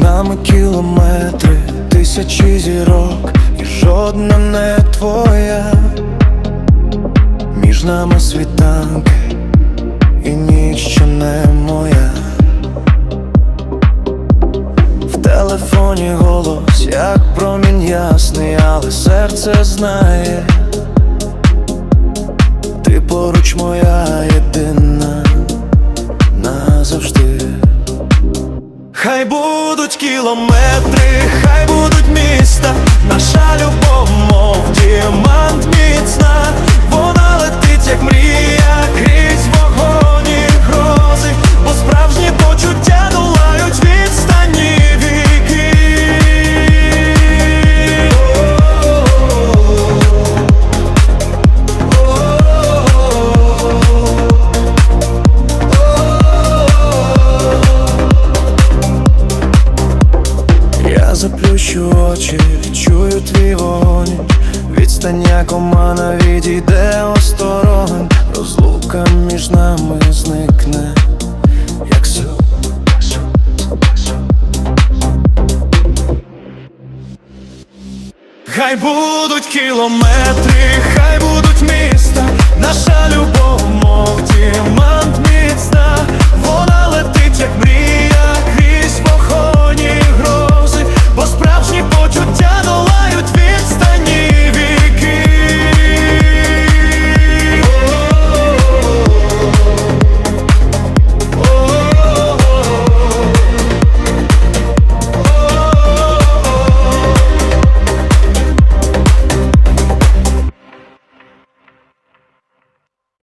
нами кілометри, тисячі зірок, і жодна не твоя. Між нами світанки, і ніч, що не моя. В телефоні голос, як промінь ясний, але серце знає. Ти поруч моя Хай будуть кілометри, хай будуть заплющу очі, чую твій вогонь. Відстань як омана відійде осторонь Розлука між нами зникне, як сон Хай будуть кілометри, хай